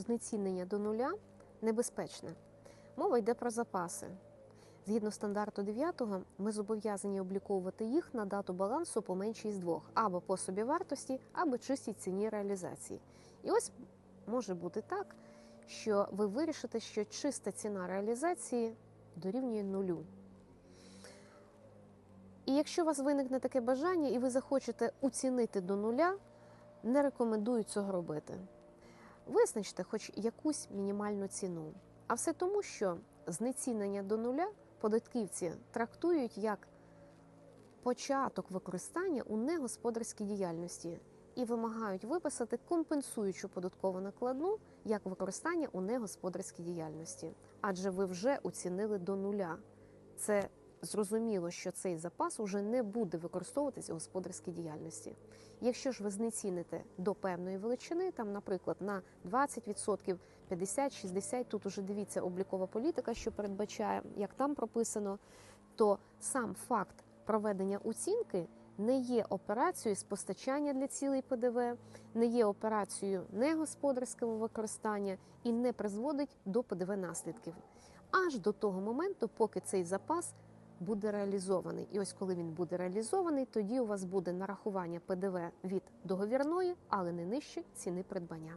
знецінення до нуля небезпечне. Мова йде про запаси. Згідно стандарту 9 ми зобов'язані обліковувати їх на дату балансу по меншій з двох або по собівартості, або чистій ціні реалізації. І ось може бути так, що ви вирішите, що чиста ціна реалізації дорівнює нулю. І якщо у вас виникне таке бажання і ви захочете оцінити до нуля, не рекомендую цього робити. Визначте хоч якусь мінімальну ціну. А все тому, що знецінення до нуля податківці трактують як початок використання у негосподарській діяльності і вимагають виписати компенсуючу податкову накладну як використання у негосподарській діяльності. Адже ви вже оцінили до нуля. Це зрозуміло, що цей запас уже не буде використовуватись у господарській діяльності. Якщо ж ви знеціните до певної величини, там, наприклад, на 20%, 50-60%, тут уже дивіться облікова політика, що передбачає, як там прописано, то сам факт проведення оцінки не є операцією з постачання для цілей ПДВ, не є операцією негосподарського використання і не призводить до ПДВ наслідків. Аж до того моменту, поки цей запас буде реалізований. І ось коли він буде реалізований, тоді у вас буде нарахування ПДВ від договірної, але не нижче ціни придбання.